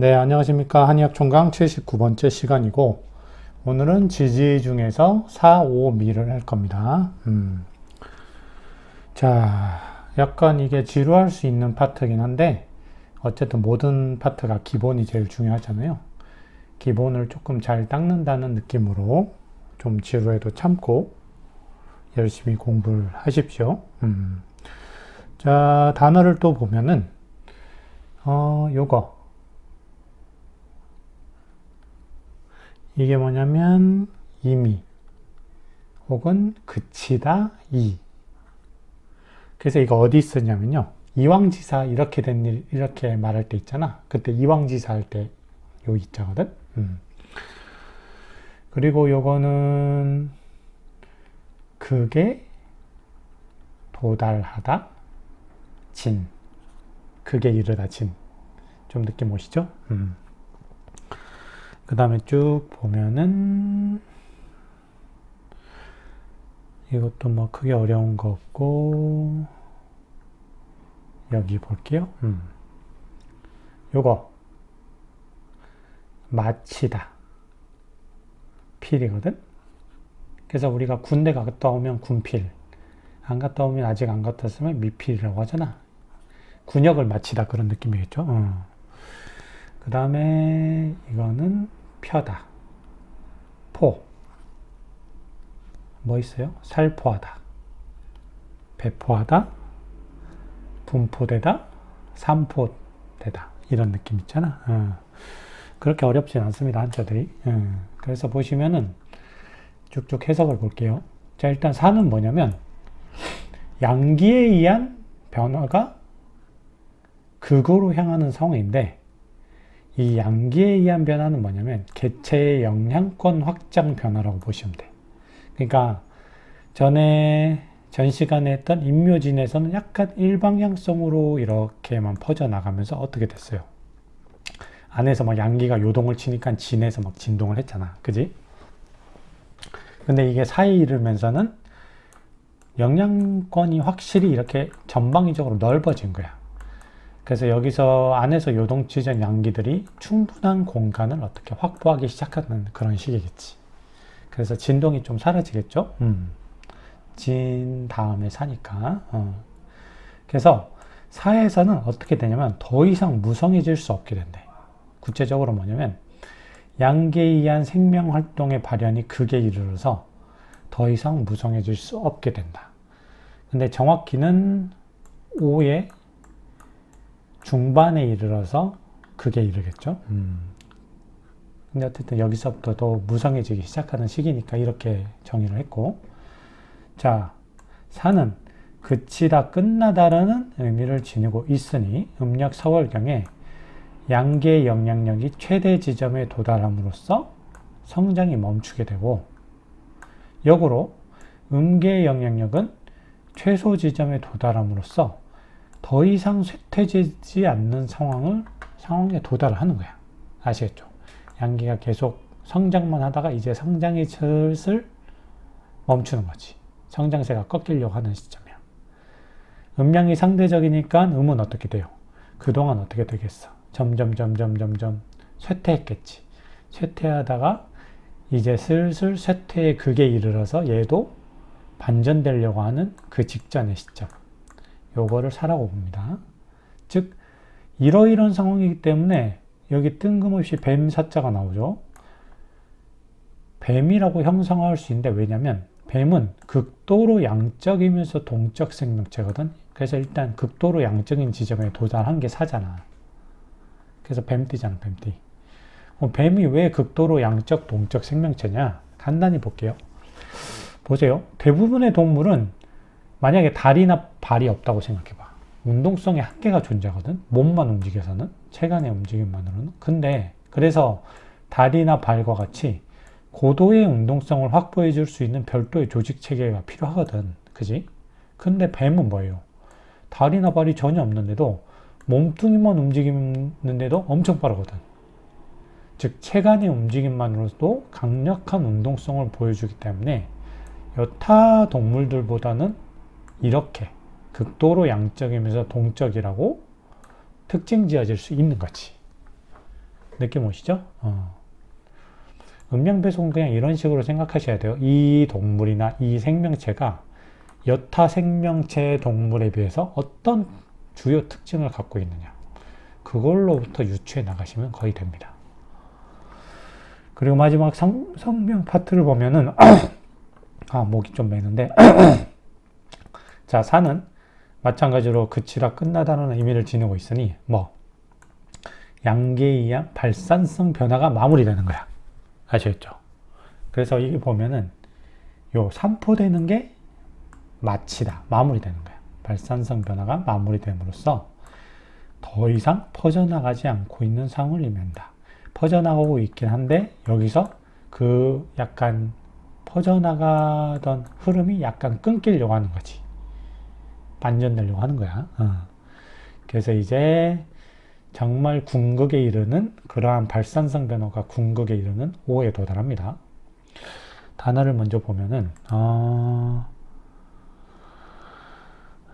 네, 안녕하십니까. 한의학 총강 79번째 시간이고, 오늘은 지지 중에서 4, 5, 미를 할 겁니다. 음. 자, 약간 이게 지루할 수 있는 파트긴 한데, 어쨌든 모든 파트가 기본이 제일 중요하잖아요. 기본을 조금 잘 닦는다는 느낌으로 좀 지루해도 참고 열심히 공부를 하십시오. 음. 자, 단어를 또 보면은, 어, 요거. 이게 뭐냐면 이미 혹은 그치다 이. 그래서 이거 어디 쓰냐면요. 이왕지사 이렇게 된 일, 이렇게 말할 때 있잖아. 그때 이왕지사 할 때요 있자거든. 음. 그리고 요거는 그게 도달하다 진. 그게 이르다 진. 좀 느낌 오시죠? 음. 그 다음에 쭉 보면은 이것도 뭐 크게 어려운 거 없고 여기 볼게요. 음. 요거 마치다 필이거든. 그래서 우리가 군대 갔다 오면 군필, 안 갔다 오면 아직 안 갔다 왔으면 미필이라고 하잖아. 군역을 마치다 그런 느낌이겠죠. 어. 그 다음에 이거는 펴다. 포. 뭐 있어요? 살포하다. 배포하다. 분포되다. 산포되다. 이런 느낌 있잖아. 어. 그렇게 어렵진 않습니다. 한자들이. 어. 그래서 보시면은 쭉쭉 해석을 볼게요. 자, 일단 산은 뭐냐면 양기에 의한 변화가 극으로 향하는 상황인데 이 양기에 의한 변화는 뭐냐면 개체의 영향권 확장 변화라고 보시면 돼. 그러니까 전에 전 시간에 했던 인묘진에서는 약간 일방향성으로 이렇게만 퍼져나가면서 어떻게 됐어요? 안에서 막 양기가 요동을 치니까 진에서 막 진동을 했잖아. 그지? 근데 이게 사이 이르면서는 영향권이 확실히 이렇게 전방위적으로 넓어진 거야. 그래서 여기서 안에서 요동치전 양기들이 충분한 공간을 어떻게 확보하기 시작하는 그런 시기겠지. 그래서 진동이 좀 사라지겠죠? 음. 진 다음에 사니까. 어. 그래서 사에서는 어떻게 되냐면 더 이상 무성해질 수 없게 된대. 구체적으로 뭐냐면 양계에 의한 생명 활동의 발현이 극에 이르러서 더 이상 무성해질 수 없게 된다. 근데 정확히는 5의 중반에 이르러서 극에 이르겠죠. 음. 근데 어쨌든 여기서부터 더 무성해지기 시작하는 시기니까 이렇게 정의를 했고, 자, 사는 그치다 끝나다라는 의미를 지니고 있으니 음력 4월경에 양계의 영향력이 최대 지점에 도달함으로써 성장이 멈추게 되고 역으로 음계의 영향력은 최소 지점에 도달함으로써 더 이상 쇠퇴되지 않는 상황을 상황에 도달하는 거야. 아시겠죠? 양기가 계속 성장만 하다가 이제 성장이 슬슬 멈추는 거지. 성장세가 꺾이려고 하는 시점이야. 음량이 상대적이니까 음은 어떻게 돼요? 그동안 어떻게 되겠어? 점점 점점 점점 쇠퇴했겠지. 쇠퇴하다가 이제 슬슬 쇠퇴의 극에 이르러서 얘도 반전되려고 하는 그 직전의 시점. 요거를 사라고 봅니다. 즉 이러이런 상황이기 때문에 여기 뜬금없이 뱀 사자가 나오죠. 뱀이라고 형성할 수 있는데 왜냐면 뱀은 극도로 양적이면서 동적 생명체거든. 그래서 일단 극도로 양적인 지점에 도달한 게 사잖아. 그래서 뱀띠잖아, 뱀띠. 뱀이 왜 극도로 양적, 동적 생명체냐? 간단히 볼게요. 보세요. 대부분의 동물은 만약에 다리나 발이 없다고 생각해봐. 운동성에 한계가 존재하거든. 몸만 움직여서는 체간의 움직임만으로는. 근데 그래서 다리나 발과 같이 고도의 운동성을 확보해 줄 수 있는 별도의 조직 체계가 필요하거든. 그지? 근데 뱀은 뭐예요? 다리나 발이 전혀 없는데도 몸뚱이만 움직이는데도 엄청 빠르거든. 즉 체간의 움직임만으로도 강력한 운동성을 보여주기 때문에 여타 동물들보다는 이렇게 극도로 양적이면서 동적이라고 특징 지어질 수 있는 거지. 느낌 오시죠? 어. 음량 배송은 그냥 이런 식으로 생각하셔야 돼요. 이 동물이나 이 생명체가 여타 생명체 동물에 비해서 어떤 주요 특징을 갖고 있느냐. 그걸로부터 유추해 나가시면 거의 됩니다. 그리고 마지막 성, 성명 파트를 보면은, 아, 목이 좀 매는데. 자, 산은 마찬가지로 그치라 끝나다는 의미를 지니고 있으니, 뭐, 양계에 의한 발산성 변화가 마무리되는 거야. 아시겠죠? 그래서 이게 보면은, 요 산포되는 게 마치다, 마무리되는 거야. 발산성 변화가 마무리됨으로써 더 이상 퍼져나가지 않고 있는 상황을 의미한다. 퍼져나가고 있긴 한데 여기서 그 약간 퍼져나가던 흐름이 약간 끊기려고 하는 거지. 반전 되려고 하는 거야. 어. 그래서 이제 정말 궁극에 이르는 그러한 발산성 변화가 궁극에 이르는 5에 도달합니다. 단어를 먼저 보면은 어...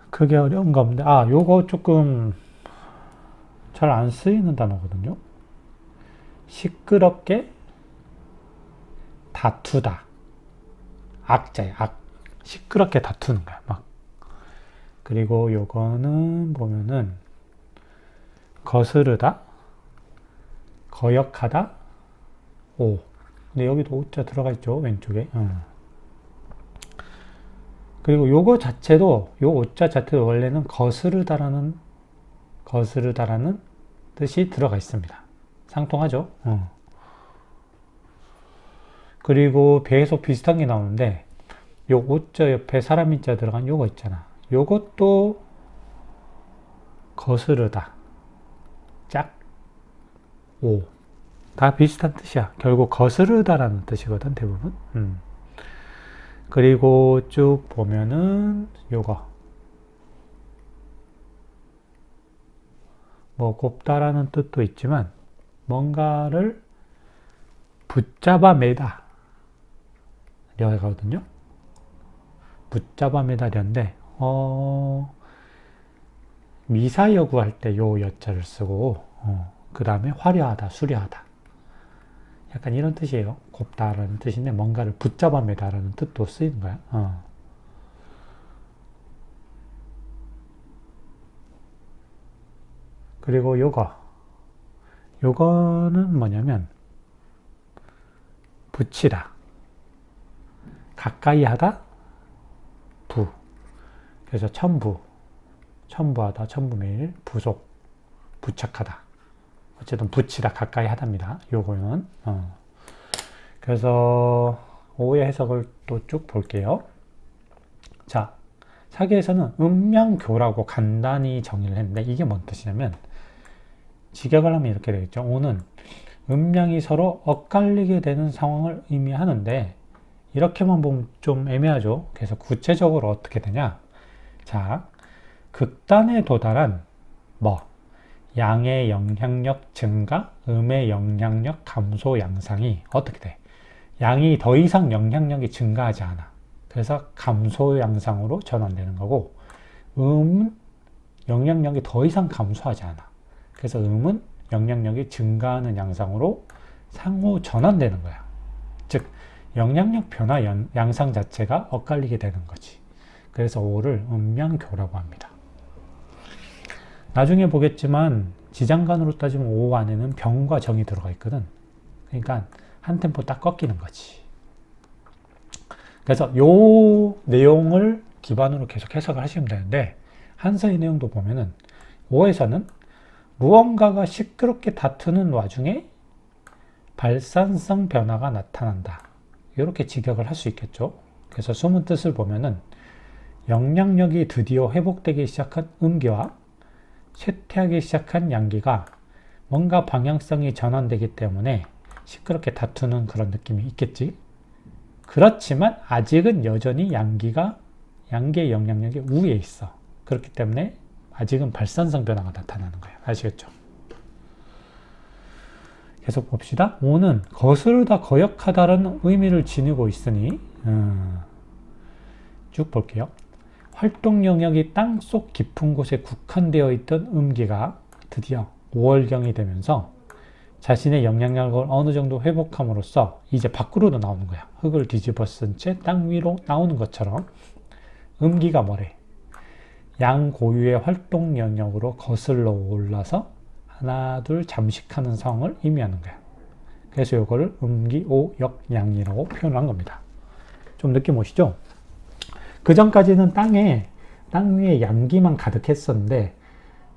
그게 어려운 건데 아 요거 조금 잘 안 쓰이는 단어거든요. 시끄럽게 다투다. 악자야, 악. 시끄럽게 다투는 거야, 막. 그리고 요거는 보면은 거스르다, 거역하다, 오. 근데 여기도 오자 들어가 있죠, 왼쪽에. 어. 그리고 요거 자체도, 요 오자 자체도 원래는 거스르다라는, 거스르다라는 뜻이 들어가 있습니다. 상통하죠. 어. 그리고 배에서 비슷한 게 나오는데 요 오자 옆에 사람 인자 들어간 요거 있잖아. 요것도 거스르다. 짝. 오. 다 비슷한 뜻이야. 결국 거스르다라는 뜻이거든, 대부분. 음. 그리고 쭉 보면은 요거. 뭐 곱다라는 뜻도 있지만 뭔가를 붙잡아 매다 려가거든요. 붙잡아 매다려인데 어, 미사 여구 할 때 요 여자를 쓰고 어, 그 다음에 화려하다, 수려하다 약간 이런 뜻이에요. 곱다라는 뜻인데 뭔가를 붙잡아 매다라는 뜻도 쓰이는 거야. 어. 그리고 요거 요거는 뭐냐면 붙이다 가까이 하다 부 그래서 첨부 첨부하다 첨부매일 부속 부착하다 어쨌든 붙이다 가까이 하답니다 요거는 어. 그래서 오해 해석을 또 쭉 볼게요 자 사기에서는 음명교라고 간단히 정의를 했는데 이게 뭔 뜻이냐면 직역을 하면 이렇게 되겠죠. 오는 음량이 서로 엇갈리게 되는 상황을 의미하는데 이렇게만 보면 좀 애매하죠. 그래서 구체적으로 어떻게 되냐? 자, 극단에 도달한 뭐 양의 영향력 증가, 음의 영향력 감소 양상이 어떻게 돼? 양이 더 이상 영향력이 증가하지 않아. 그래서 감소 양상으로 전환되는 거고, 음은 영향력이 더 이상 감소하지 않아. 그래서 음은 영향력이 증가하는 양상으로 상호 전환되는 거야. 즉, 영향력 변화 양상 자체가 엇갈리게 되는 거지. 그래서 오를 음양교라고 합니다. 나중에 보겠지만 지장간으로 따지면 오 안에는 병과 정이 들어가 있거든. 그러니까 한 템포 딱 꺾이는 거지. 그래서 요 내용을 기반으로 계속 해석을 하시면 되는데 한서의 내용도 보면은 5에서는 무언가가 시끄럽게 다투는 와중에 발산성 변화가 나타난다. 이렇게 직역을 할 수 있겠죠. 그래서 숨은 뜻을 보면은 영향력이 드디어 회복되기 시작한 음기와 쇠퇴하기 시작한 양기가 뭔가 방향성이 전환되기 때문에 시끄럽게 다투는 그런 느낌이 있겠지. 그렇지만 아직은 여전히 양기가 양기의 영향력이 우위에 있어. 그렇기 때문에 아직은 발산성 변화가 나타나는 거예요. 아시겠죠? 계속 봅시다. 5는 거스르다 거역하다라는 의미를 지니고 있으니 음, 쭉 볼게요. 활동 영역이 땅 속 깊은 곳에 국한되어 있던 음기가 드디어 5월경이 되면서 자신의 영향력을 어느 정도 회복함으로써 이제 밖으로도 나오는 거야. 흙을 뒤집어 쓴 채 땅 위로 나오는 것처럼 음기가 뭐래? 양 고유의 활동 영역으로 거슬러 올라서 하나 둘 잠식하는 성을 의미하는 거야. 그래서 이거를 음기오역양이라고 표현한 겁니다. 좀 느낌 오시죠? 그 전까지는 땅에 땅 위에 양기만 가득했었는데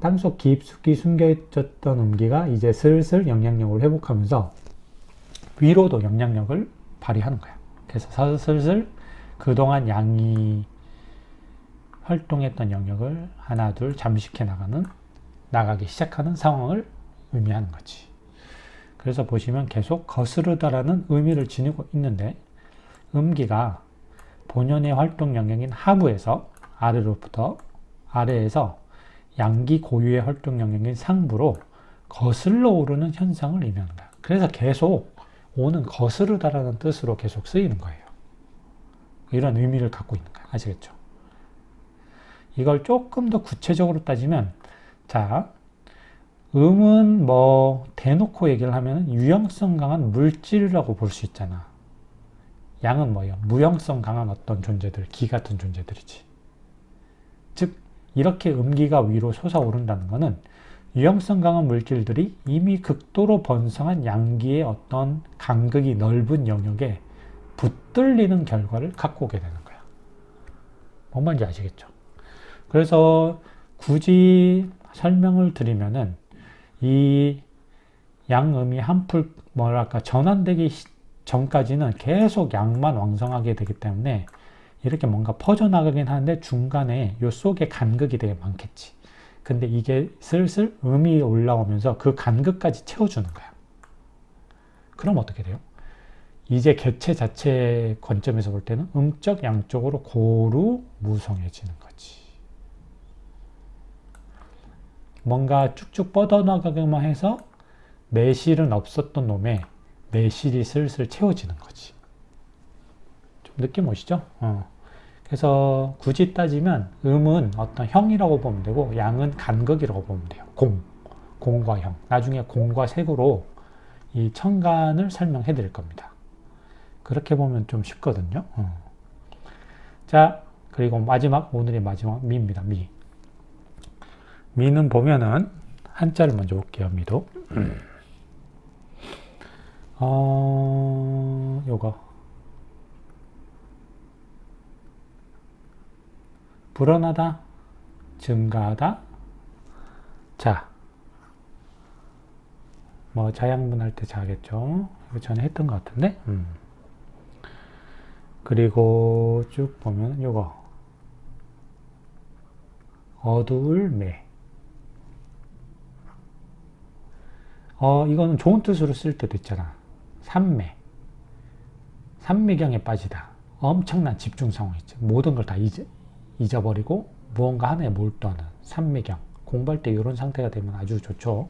땅속 깊숙이 숨겨 있었던 음기가 이제 슬슬 영향력을 회복하면서 위로도 영향력을 발휘하는 거야. 그래서 슬슬 그동안 양이 활동했던 영역을 하나 둘 잠식해 나가는 나가기 시작하는 상황을 의미하는 거지. 그래서 보시면 계속 거스르다라는 의미를 지니고 있는데 음기가 본연의 활동 영역인 하부에서 아래로부터 아래에서 양기 고유의 활동 영역인 상부로 거슬러 오르는 현상을 거야. 그래서 계속 오는 거스르다라는 뜻으로 계속 쓰이는 거예요. 이런 의미를 갖고 있는 거야. 아시겠죠? 이걸 조금 더 구체적으로 따지면 자, 음은 뭐 대놓고 얘기를 하면 유형성 강한 물질이라고 볼 수 있잖아. 양은 뭐예요? 무형성 강한 어떤 존재들, 기 같은 존재들이지. 즉, 이렇게 음기가 위로 솟아오른다는 것은 유형성 강한 물질들이 이미 극도로 번성한 양기의 어떤 간극이 넓은 영역에 붙들리는 결과를 갖고 오게 되는 거야. 뭔 말인지 아시겠죠? 그래서 굳이 설명을 드리면은 이 양음이 한풀 뭐랄까 전환되기 전까지는 계속 양만 왕성하게 되기 때문에 이렇게 뭔가 퍼져나가긴 하는데 중간에 요 속에 간극이 되게 많겠지. 근데 이게 슬슬 음이 올라오면서 그 간극까지 채워주는 거야. 그럼 어떻게 돼요? 이제 객체 자체 관점에서 볼 때는 음적 양쪽으로 고루 무성해지는 거지. 뭔가 쭉쭉 뻗어나가기만 해서 매실은 없었던 놈에 매실이 슬슬 채워지는 거지. 좀 느낌 오시죠? 어. 그래서 굳이 따지면 음은 어떤 형이라고 보면 되고 양은 간극이라고 보면 돼요. 공, 공과 형. 나중에 공과 색으로 이 천간을 설명해 드릴 겁니다. 그렇게 보면 좀 쉽거든요. 어. 자, 그리고 마지막, 오늘의 마지막 미입니다. 미. 미는 보면은 한자를 먼저 볼게요. 미도. 어, 요거. 불어나다, 증가하다. 자, 뭐 자양분 할 때 자겠죠. 이거 전에 했던 것 같은데. 음. 그리고 쭉 보면 요거 어두울 매. 어, 이거는 좋은 뜻으로 쓸 때도 있잖아. 삼매. 삼매경에 빠지다. 엄청난 집중 상황이죠. 모든 걸 다 잊어버리고 무언가 하나에 몰두하는 삼매경. 공부할 때 이런 상태가 되면 아주 좋죠.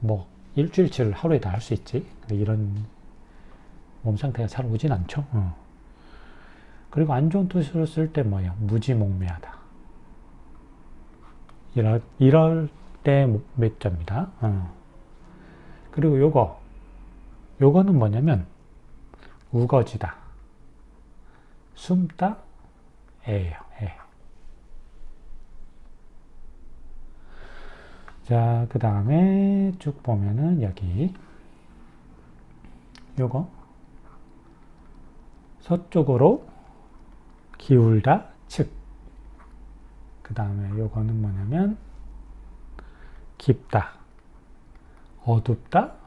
뭐 일주일치를 하루에 다 할 수 있지. 이런 몸 상태가 잘 오진 않죠. 어. 그리고 안 좋은 뜻으로 쓸 때 뭐예요? 무지몽매하다. 이럴, 이럴 때몇 자입니다. 어. 그리고 요거, 요거는 뭐냐면, 우거지다. 숨다, 애예요, 애. 자, 그 다음에 쭉 보면은 여기, 요거, 서쪽으로 기울다, 측. 그 다음에 요거는 뭐냐면, 깊다, 어둡다,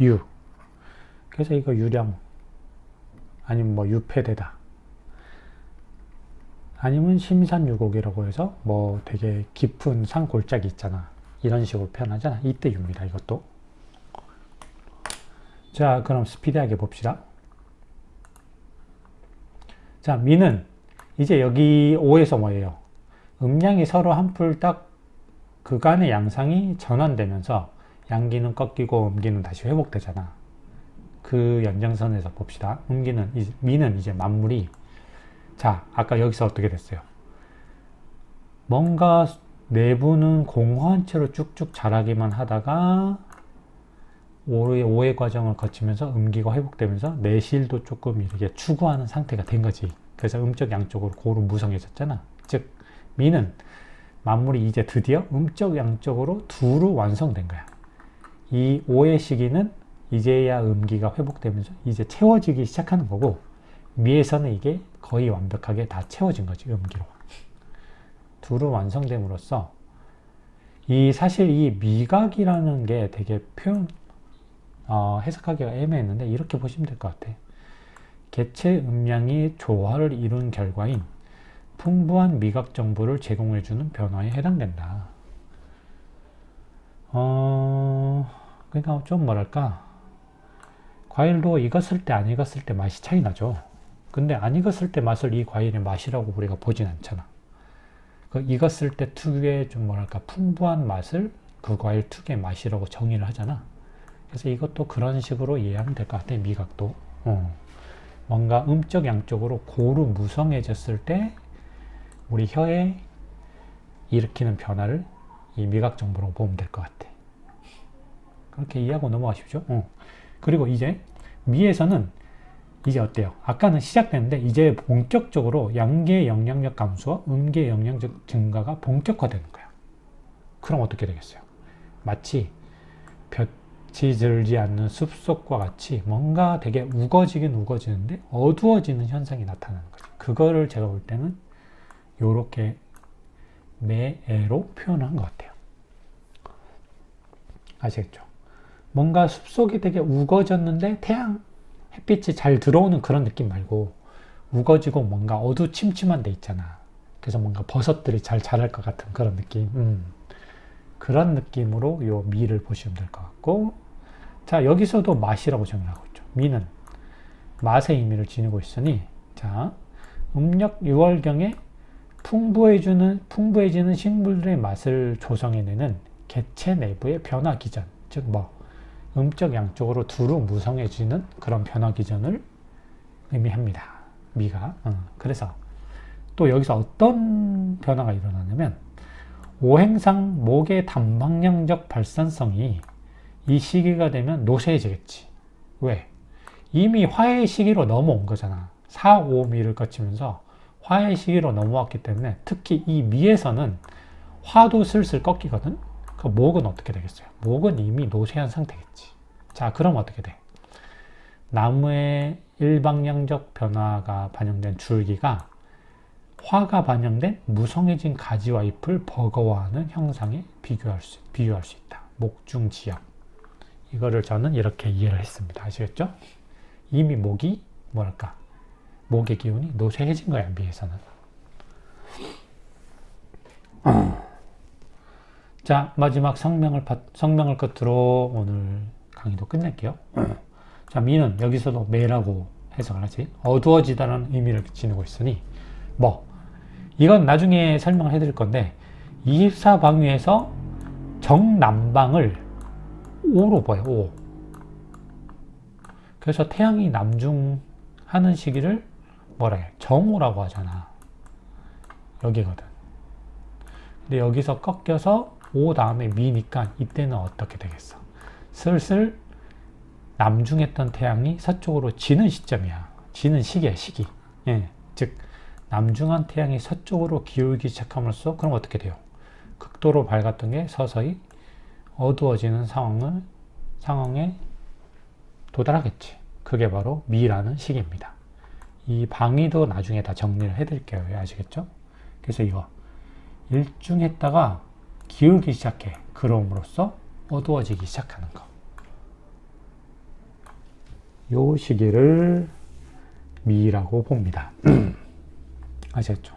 유. 그래서 이거 유령, 아니면 뭐 유패되다. 아니면 심산유곡이라고 해서 뭐 되게 깊은 산 골짜기 있잖아. 이런 식으로 표현하잖아. 이때 유입니다. 이것도. 자, 그럼 스피디하게 봅시다. 자, 미는 이제 여기 5에서 뭐예요? 음양이 서로 한풀 딱 그간의 양상이 전환되면서 양기는 꺾이고 음기는 다시 회복되잖아. 그 연장선에서 봅시다. 음기는, 미는 이제 만물이 자, 아까 여기서 어떻게 됐어요? 뭔가 내부는 공허한 채로 쭉쭉 자라기만 하다가 오의, 오해 과정을 거치면서 음기가 회복되면서 내실도 조금 이렇게 추구하는 상태가 된 거지. 그래서 음적 양적으로 고루 무성해졌잖아. 즉, 미는 만물이 이제 드디어 음적 양적으로 두루 완성된 거야. 이 오의 시기는 이제야 음기가 회복되면서 이제 채워지기 시작하는 거고, 미에서는 이게 거의 완벽하게 다 채워진 거지, 음기로. 두루 완성됨으로써 이 사실 이 미각이라는 게 되게 표현 어, 해석하기가 애매했는데 이렇게 보시면 될 것 같아. 개체 음량이 조화를 이룬 결과인 풍부한 미각 정보를 제공해주는 변화에 해당된다. 어, 그러니까 좀 뭐랄까. 과일도 익었을 때 안 익었을 때 맛이 차이 나죠. 근데 안 익었을 때 맛을 이 과일의 맛이라고 우리가 보진 않잖아. 그 익었을 때 특유의 좀 뭐랄까 풍부한 맛을 그 과일 특유의 맛이라고 정의를 하잖아. 그래서 이것도 그런 식으로 이해하면 될 것 같아. 미각도. 어. 뭔가 음적 양적으로 고루 무성해졌을 때 우리 혀에 일으키는 변화를 이 미각 정보로 보면 될 것 같아. 그렇게 이해하고 넘어가십시오. 어. 그리고 이제 미에서는 이제 어때요? 아까는 시작됐는데 이제 본격적으로 양계 영향력 감소와 음계 영향력 증가가 본격화되는 거야. 그럼 어떻게 되겠어요? 마치 볕이 들지 않는 숲속과 같이 뭔가 되게 우거지긴 우거지는데 어두워지는 현상이 나타나는 거죠. 그거를 제가 볼 때는 요렇게 매애로 표현한 것 같아요. 아시겠죠? 뭔가 숲속이 되게 우거졌는데 태양 햇빛이 잘 들어오는 그런 느낌 말고 우거지고 뭔가 어두침침한 데 있잖아. 그래서 뭔가 버섯들이 잘 자랄 것 같은 그런 느낌. 음. 그런 느낌으로 요 미를 보시면 될 것 같고 자 여기서도 맛이라고 정의하고 있죠. 미는 맛의 의미를 지니고 있으니 자 음력 6월경에 풍부해주는 풍부해지는 식물들의 맛을 조성해내는 개체 내부의 변화 기전 즉 뭐 음적 양쪽으로 두루 무성해지는 그런 변화 기전을 의미합니다. 미가. 어, 그래서 또 여기서 어떤 변화가 일어나냐면 오행상 목의 단방향적 발산성이 이 시기가 되면 노쇠해지겠지. 왜? 이미 화해 시기로 넘어온 거잖아. 4, 5 미를 거치면서 화해 시기로 넘어왔기 때문에 특히 이 미에서는 화도 슬슬 꺾이거든. 그 목은 어떻게 되겠어요? 목은 이미 노쇠한 상태겠지. 자, 그럼 어떻게 돼? 나무의 일방향적 변화가 반영된 줄기가 화가 반영된 무성해진 가지와 잎을 버거워하는 형상에 비교할 수, 비유할 수 있다. 목중지역. 이거를 저는 이렇게 이해를 했습니다. 아시겠죠? 이미 목이 뭐랄까 목의 기운이 노쇠해진 거야 미에서는. 자, 마지막 성명을, 성명을 끝으로 오늘 강의도 끝낼게요. 자, 미는 여기서도 매라고 해석을 하지. 어두워지다는 의미를 지니고 있으니, 뭐, 이건 나중에 설명을 해드릴 건데, 24방위에서 정남방을 오로 봐요, 오. 그래서 태양이 남중하는 시기를 뭐라 해? 정오라고 하잖아. 여기거든. 근데 여기서 꺾여서 오 다음에 미니까 이때는 어떻게 되겠어? 슬슬 남중했던 태양이 서쪽으로 지는 시점이야. 지는 시기야, 시기. 예. 즉, 남중한 태양이 서쪽으로 기울기 시작함으로써 그럼 어떻게 돼요? 극도로 밝았던 게 서서히 어두워지는 상황을, 상황에 도달하겠지. 그게 바로 미라는 시기입니다. 이 방위도 나중에 다 정리를 해드릴게요. 아시겠죠? 그래서 이거 일중했다가 기울기 시작해. 그럼으로써 어두워지기 시작하는 거. 요 시기를 미라고 봅니다. 아시겠죠?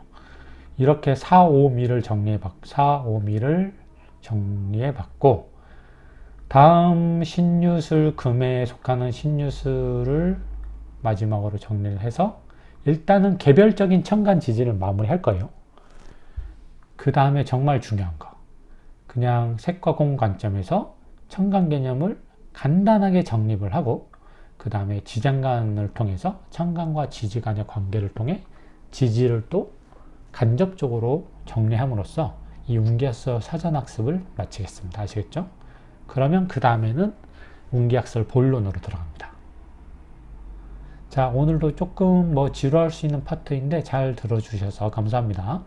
이렇게 4, 5미를 정리해 봤, 4, 5미를 정리해 봤고, 다음 신유술 금에 속하는 신유술을 마지막으로 정리를 해서 일단은 개별적인 천간 지지를 마무리할 거예요. 그 다음에 정말 중요한 거. 그냥 색과 공 관점에서 천간 개념을 간단하게 정립을 하고 그 다음에 지장간을 통해서 천간과 지지 간의 관계를 통해 지지를 또 간접적으로 정리함으로써 이 운기학서 사전학습을 마치겠습니다. 아시겠죠? 그러면 그 다음에는 운기학설 본론으로 들어갑니다. 자, 오늘도 조금 뭐 지루할 수 있는 파트인데 잘 들어주셔서 감사합니다.